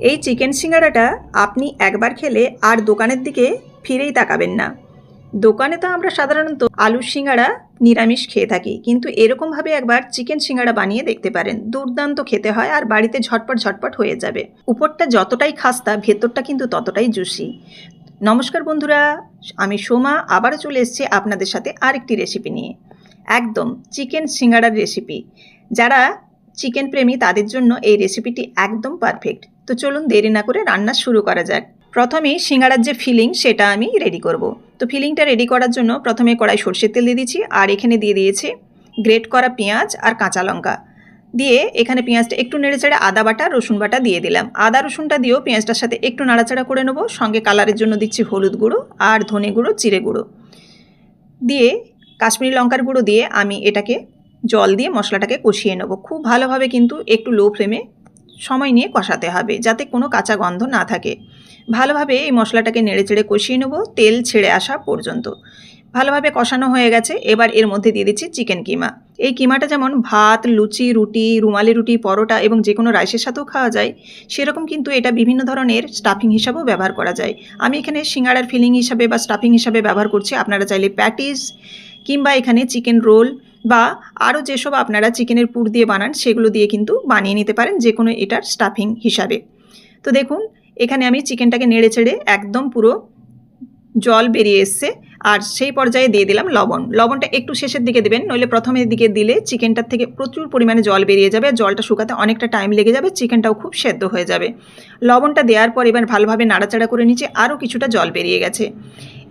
এই চিকেন সিঙ্গাড়াটা আপনি একবার খেলে আর দোকানের দিকে ফিরেই তাকাবেন না। দোকানে তো আমরা সাধারণত আলুর সিঙ্গাড়া নিরামিষ খেয়ে থাকি, কিন্তু এরকমভাবে একবার চিকেন সিঙ্গাড়া বানিয়ে দেখতে পারেন। দুর্দান্ত খেতে হয় আর বাড়িতে ঝটপট ঝটপট হয়ে যাবে। উপরটা যতটাই খাস্তা, ভেতরটা কিন্তু ততটাই জুসি। নমস্কার বন্ধুরা, আমি সোমা, আবারও চলে এসেছি আপনাদের সাথে আরেকটি রেসিপি নিয়ে। একদম চিকেন সিঙ্গাড়ার রেসিপি যারা চিকেন প্রেমী, তাদের জন্য এই রেসিপিটি একদম পারফেক্ট তো চলুন দেরি না করে রান্না শুরু করা যাক। প্রথমেই সিঙ্গাড়ার যে ফিলিং সেটা আমি রেডি করব। তো ফিলিংটা রেডি করার জন্য প্রথমে কড়াই সর্ষের তেল দিয়ে দিচ্ছি আর এখানে দিয়ে দিয়েছি গ্রেট করা পেঁয়াজ আর কাঁচা লঙ্কা। দিয়ে এখানে পেঁয়াজটা একটু নেড়েচেড়ে আদা বাটা, রসুন বাটা দিয়ে দিলাম। আদা, রসুনটা দিয়েও পেঁয়াজটার সাথে একটু নাড়াচাড়া করে নেব। সঙ্গে কালারের জন্য দিচ্ছি হলুদ গুঁড়ো আর ধনে গুঁড়ো, জিরে গুঁড়ো। দিয়ে কাশ্মীরি লঙ্কার গুঁড়ো দিয়ে আমি এটাকে জল দিয়ে মশলাটাকে কষিয়ে নেব। খুব ভালোভাবে কিন্তু একটু লো ফ্লেমে সময় নিয়ে কষাতে হবে যাতে কোনো কাঁচা গন্ধ না থাকে। ভালোভাবে এই মশলাটাকে নেড়ে চেড়ে কষিয়ে নেব, তেল ছেড়ে আসা পর্যন্ত। ভালোভাবে কষানো হয়ে গেছে, এবার এর মধ্যে দিয়ে দিচ্ছি চিকেন কিমা। এই কিমাটা যেমন ভাত, লুচি, রুটি, রুমালি রুটি, পরোটা এবং যে কোনো রাইসের সাথেও খাওয়া যায়, সেরকম কিন্তু এটা বিভিন্ন ধরনের স্টাফিং হিসাবেও ব্যবহার করা যায়। আমি এখানে সিঙ্গাড়ার ফিলিং হিসাবে বা স্টাফিং হিসাবে ব্যবহার করছি, আপনারা চাইলে প্যাটিস কিংবা এখানে চিকেন রোল বা আরও যেসব আপনারা চিকেনের পুর দিয়ে বানান, সেগুলো দিয়ে কিন্তু বানিয়ে নিতে পারেন যে কোনো এটার স্টাফিং হিসাবে। তো দেখুন, এখানে আমি চিকেনটাকে নেড়ে চেড়ে একদম পুরো জল বেরিয়ে এসছে, আর সেই পর্যায়ে দিয়ে দিলাম লবণ। লবণটা একটু শেষের দিকে দেবেন, নইলে প্রথমের দিকে দিলে চিকেনটার থেকে প্রচুর পরিমাণে জল বেরিয়ে যাবে, আর জলটা শুকাতে অনেকটা টাইম লেগে যাবে, চিকেনটাও খুব সেদ্ধ হয়ে যাবে। লবণটা দেওয়ার পর এবার ভালোভাবে নাড়াচাড়া করে নিচে আরও কিছুটা জল বেরিয়ে গেছে।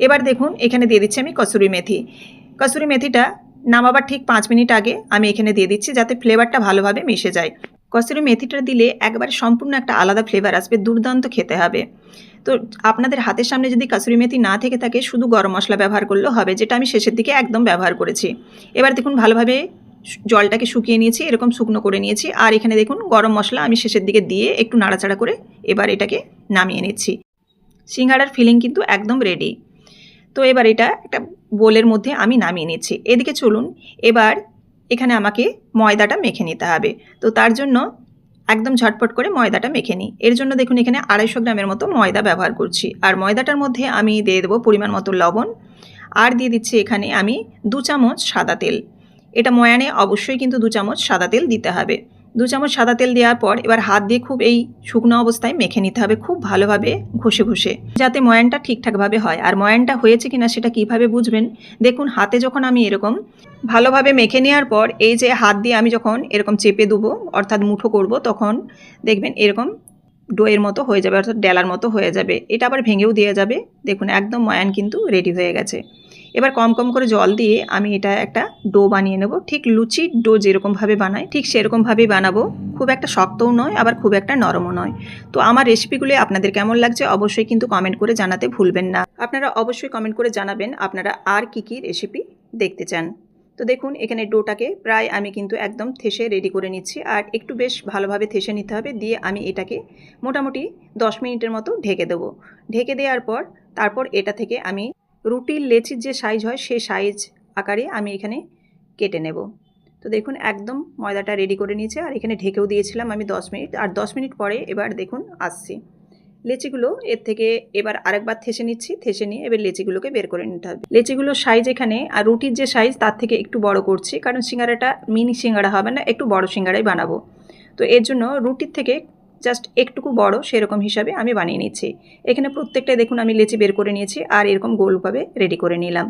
এবার দেখুন, এখানে দিয়ে দিচ্ছি আমি কসুরি মেথি। কসুরি মেথিটা নামাবার ঠিক পাঁচ মিনিট আগে আমি এখানে দিয়ে দিচ্ছি যাতে ফ্লেভারটা ভালোভাবে মিশে যায়। কসুরি মেথিটা দিলে একবারে সম্পূর্ণ একটা আলাদা ফ্লেভার আসবে, দুর্দান্ত খেতে হবে। তো আপনাদের হাতের সামনে যদি কাসুরি মেথি না থেকে থাকে, শুধু গরম মশলা ব্যবহার করলেও হবে, যেটা আমি শেষের দিকে একদম ব্যবহার করেছি। এবার দেখুন ভালোভাবে জলটাকে শুকিয়ে নিয়েছি, এরকম শুকনো করে নিয়েছি। আর এখানে দেখুন গরম মশলা আমি শেষের দিকে দিয়ে একটু নাড়াচাড়া করে এবার এটাকে নামিয়ে নিচ্ছি। সিঙ্গাড়ার ফিলিং কিন্তু একদম রেডি তো এবার এটা একটা বোলের মধ্যে আমি নামিয়ে নিচ্ছি। এদিকে চলুন, এবার এখানে আমাকে ময়দাটা মেখে নিতে হবে। তো তার জন্য একদম ঝটপট করে ময়দাটা মেখে নিই। এর জন্য দেখুন এখানে আড়াইশো গ্রামের মতো ময়দা ব্যবহার করছি। আর ময়দাটার মধ্যে আমি দিয়ে দেবো পরিমাণ মতো লবণ। আর দিয়ে দিচ্ছি এখানে আমি দু চামচ সাদা তেল। এটা ময়ানে অবশ্যই কিন্তু দু চামচ সাদা তেল দিতে হবে। দু চামচ সাদা তেল দেওয়ার পর এবার হাত দিয়ে খুব এই শুকনো অবস্থায় মেখে নিতে হবে খুব ভালোভাবে ঘষে ঘষে, যাতে ময়ানটা ঠিকঠাকভাবে হয়। আর ময়ানটা হয়েছে কিনা সেটা কীভাবে বুঝবেন? দেখুন, হাতে যখন আমি এরকম ভালোভাবে মেখে নেওয়ার পর এই যে হাত দিয়ে আমি যখন এরকম চেপে দেবো, অর্থাৎ মুঠো করব, তখন দেখবেন এরকম ডোয়ের মতো হয়ে যাবে, অর্থাৎ ডেলার মতো হয়ে যাবে। এটা আবার ভেঙেও দেওয়া যাবে। দেখুন, একদম ময়ান কিন্তু রেডি হয়ে গেছে। এবার কম কম করে জল দিয়ে আমি এটা একটা ডো বানিয়ে নেব। ঠিক লুচি ডো যেরকমভাবে বানাই, ঠিক সেরকমভাবেই বানাবো। খুব একটা শক্তও নয়, আবার খুব একটা নরমও নয়। তো আমার রেসিপিগুলি আপনাদের কেমন লাগছে অবশ্যই কিন্তু কমেন্ট করে জানাতে ভুলবেন না। আপনারা অবশ্যই কমেন্ট করে জানাবেন আপনারা আর কি কি রেসিপি দেখতে চান। তো দেখুন, এখানে ডোটাকে প্রায় আমি কিন্তু একদম থেসে রেডি করে নিচ্ছি। আর একটু বেশ ভালোভাবে থেসে নিতে হবে, দিয়ে আমি এটাকে মোটামুটি দশ মিনিটের মতো ঢেকে দেবো। ঢেকে দেওয়ার পর, তারপর এটা থেকে আমি রুটির লেচির যে সাইজ হয় সেই সাইজ আকারে আমি এখানে কেটে নেব। তো দেখুন, একদম ময়দাটা রেডি করে নিয়েছে। আর এখানে ঢেকেও দিয়েছিলাম আমি দশ মিনিট। আর দশ মিনিট পরে এবার দেখুন, আসছি। লেচিগুলো এর থেকে এবার আরেকবার থেসে নিচ্ছি। থেসে নিয়ে এবার লেচিগুলোকে বের করে নিতে হবে। লেচিগুলোর সাইজ এখানে আর রুটির যে সাইজ তার থেকে একটু বড় করছি। কারণ সিঙ্গারাটা মিনি সিঙ্গারা হবে না, একটু বড় সিঙ্গারাই বানাবো। তো এর জন্য রুটির থেকে জাস্ট একটুকু বড়, সেরকম হিসাবে আমি বানিয়ে নিচ্ছি। এখানে প্রত্যেকটাই দেখুন আমি লেচি বের করে নিয়েছি আর এরকম গোলভাবে রেডি করে নিলাম।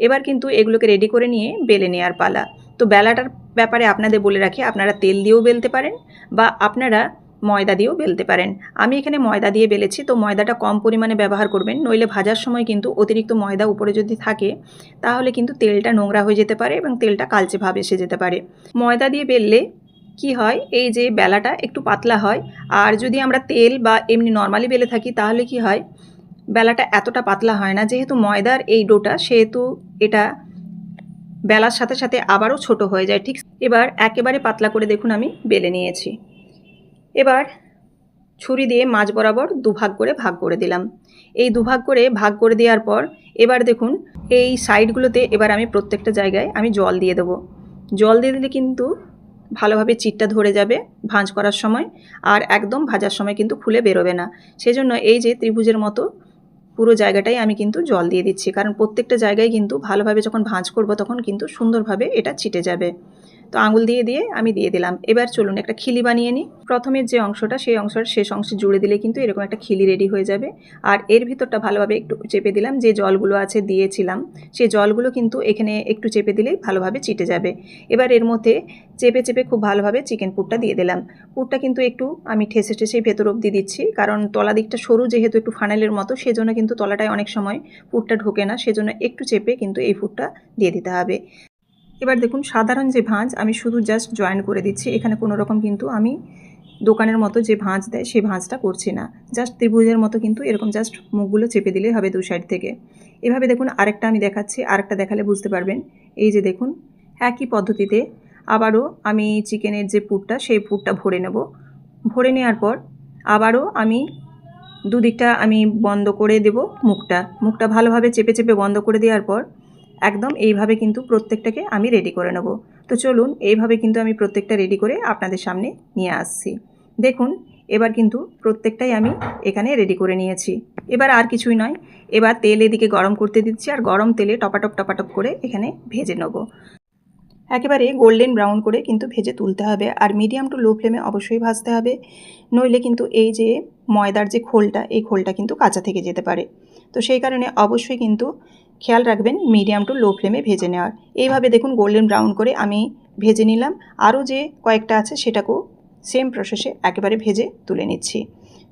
এবার কিন্তু এগুলোকে রেডি করে নিয়ে বেলে নেওয়ার পালা। তো বেলাটার ব্যাপারে আপনাদের বলে রাখি, আপনারা তেল দিয়েও বেলতে পারেন বা আপনারা ময়দা দিয়েও বেলতে পারেন। আমি এখানে ময়দা দিয়ে বেলেছি, তো ময়দাটা কম পরিমাণে ব্যবহার করবেন, নইলে ভাজার সময় কিন্তু অতিরিক্ত ময়দা উপরে যদি থাকে, তাহলে কিন্তু তেলটা নোংরা হয়ে যেতে পারে এবং তেলটা কালচে ভাব এসে যেতে পারে। ময়দা দিয়ে বেললে কি হয়? এই যে বেলাটা একটু পাতলা হয়, আর যদি আমরা তেল বা এমনি নর্মালি বেলে থাকি তাহলে কি হয়? বেলাটা এতটা পাতলা হয় না, যেহেতু ময়দার এই ডোটা সেহেতু এটা বেলার সাথে সাথে আবারও ছোট হয়ে যায়, ঠিক? এবার একেবারে পাতলা করে দেখুন আমি বেলে নিয়েছি। এবার ছুরি দিয়ে মাছ বরাবর দুভাগ করে ভাগ করে দিলাম। এই দুভাগ করে ভাগ করে দেওয়ার পর এবার দেখুন এই সাইডগুলোতে এবার আমি প্রত্যেকটা জায়গায় আমি জল দিয়ে দেবো। জল দিয়ে দিলে কিন্তু ভালোভাবে চিটটা ধরে যাবে ভাঁজ করার সময়, আর একদম ভাজার সময় কিন্তু খুলে বেরোবে না। সেজন্য এই যে ত্রিভুজের মতো পুরো জায়গাটাই আমি কিন্তু জল দিয়ে দিচ্ছি, কারণ প্রত্যেকটা জায়গায় কিন্তু ভালোভাবে যখন ভাঁজ করব তখন কিন্তু সুন্দরভাবে এটা চিটে যাবে। তো আঙুল দিয়ে দিয়ে আমি দিয়ে দিলাম। এবার চলুন একটা খিলি বানিয়ে নিই। প্রথমের যে অংশটা, সেই অংশের শেষ অংশে জুড়ে দিলে কিন্তু এরকম একটা খিলি রেডি হয়ে যাবে। আর এর ভিতরটা ভালোভাবে একটু চেপে দিলাম। যে জলগুলো আছে দিয়েছিলাম সেই জলগুলো কিন্তু এখানে একটু চেপে দিলেই ভালোভাবে চিটে যাবে। এবার এর মধ্যে চেপে চেপে খুব ভালোভাবে চিকেন পুরটা দিয়ে দিলাম। পুরটা কিন্তু একটু আমি ঠেসে ঠেসে ভেতর অবধি দিচ্ছি। কারণ তলা দিকটা সরু যেহেতু একটু ফানেলের মতো, সেজন্য কিন্তু তলাটায় অনেক সময় পুরটা ঢোকে না। সেজন্য একটু চেপে কিন্তু এই পুরটা দিয়ে দিতে হবে। এবার দেখুন, সাধারণ যে ভাঁজ, আমি শুধু জাস্ট জয়েন করে দিচ্ছি। এখানে কোনো রকম কিন্তু আমি দোকানের মতো যে ভাঁজ দেয় সেই ভাঁজটা করছি না। জাস্ট ত্রিভুজের মতো কিন্তু এরকম জাস্ট মুখগুলো চেপে দিলেই হবে দু সাইড থেকে। এভাবে দেখুন, আরেকটা আমি দেখাচ্ছি, আরেকটা দেখালে বুঝতে পারবেন। এই যে দেখুন, একই পদ্ধতিতে আবারও আমি চিকেনের যে পুরটা, সেই পুরটা ভরে নেব। ভরে নেওয়ার পর আবারও আমি দুদিকটা আমি বন্ধ করে দেব মুখটা। মুখটা ভালোভাবে চেপে চেপে বন্ধ করে দেওয়ার পর একদম এইভাবে কিন্তু প্রত্যেকটাকে আমি রেডি করে নেব। তো চলুন, এইভাবে কিন্তু আমি প্রত্যেকটা রেডি করে আপনাদের সামনে নিয়ে আসছি। দেখুন, এবার কিন্তু প্রত্যেকটাই আমি এখানে রেডি করে নিয়েছি। এবার আর কিছুই নয়, এবার তেল এদিকে গরম করতে দিচ্ছি আর গরম তেলে টপাটপ টপাটপ করে এখানে ভেজে নেব। একেবারে গোল্ডেন ব্রাউন করে কিন্তু ভেজে তুলতে হবে আর মিডিয়াম টু লো ফ্লেমে অবশ্যই ভাজতে হবে। নইলে কিন্তু এই যে ময়দার যে খোলটা, এই খোলটা কিন্তু কাঁচা থেকে যেতে পারে। তো সেই কারণে অবশ্যই কিন্তু খেয়াল রাখবেন মিডিয়াম টু লো ফ্লেমে ভেজে নেওয়ার। এইভাবে দেখুন গোল্ডেন ব্রাউন করে আমি ভেজে নিলাম। আরও যে কয়েকটা আছে সেটাকেও সেম প্রসেসে একেবারে ভেজে তুলে নিচ্ছি।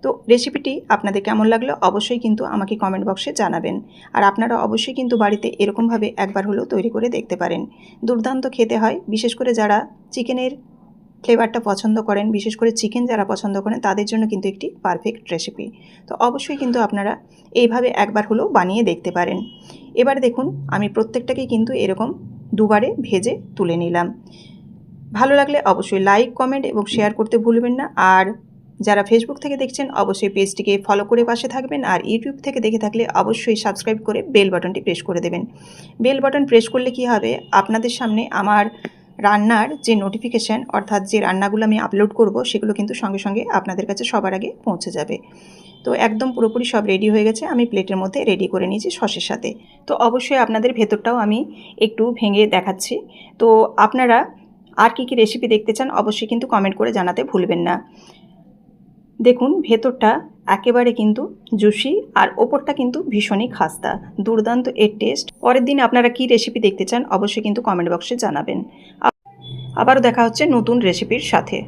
তো রেসিপিটি আপনাদের কেমন লাগল অবশ্যই কিন্তু আমাকে কমেন্ট বক্সে জানাবেন। আর আপনারা অবশ্যই কিন্তু বাড়িতে এরকমভাবে একবার হলেও তৈরি করে দেখতে পারেন। দুর্দান্ত খেতে হয়, বিশেষ করে যারা চিকেনের ফ্লেভারটা পছন্দ করেন, বিশেষ করে চিকেন যারা পছন্দ করেন, তাদের জন্য কিন্তু একটি পারফেক্ট রেসিপি তো অবশ্যই কিন্তু আপনারা এইভাবে একবার হলেও বানিয়ে দেখতে পারেন। এবার দেখুন, আমি প্রত্যেকটাকেই কিন্তু এরকম দুবারে ভেজে তুলে নিলাম। ভালো লাগলে অবশ্যই লাইক কমেন্ট এবং শেয়ার করতে ভুলবেন না। আর যারা ফেসবুক থেকে দেখছেন, অবশ্যই পেজটিকে ফলো করে পাশে থাকবেন। আর ইউটিউব থেকে দেখে থাকলে অবশ্যই সাবস্ক্রাইব করে বেল বাটনটি প্রেস করে দেবেন। বেল বাটন প্রেস করলে কি হবে? আপনাদের সামনে আমার রান্নার যে নোটিফিকেশান অর্থাৎ যে রান্নাগুলো আমি আপলোড করব, সেগুলো কিন্তু সঙ্গে সঙ্গে আপনাদের কাছে সবার আগে পৌঁছে যাবে। তো একদম পুরোপুরি সব রেডি হয়ে গেছে, আমি প্লেটের মধ্যে রেডি করে নিয়েছি সসের সাথে। তো অবশ্যই আপনাদের ভেতরটাও আমি একটু ভেঙে দেখাচ্ছি। তো আপনারা আর কী কী রেসিপি দেখতে চান, অবশ্যই কিন্তু কমেন্ট করে জানাতে ভুলবেন না। দেখুন, ভেতরটা একেবারে কিন্তু জুসি আর ওপরটা কিন্তু ভীষণই খাস্তা। দুর্দান্ত এর টেস্ট পরের দিন আপনারা কি রেসিপি দেখতে চান, অবশ্যই কিন্তু কমেন্ট বক্সে জানাবেন। আবারও দেখা হচ্ছে নতুন রেসিপির সাথে।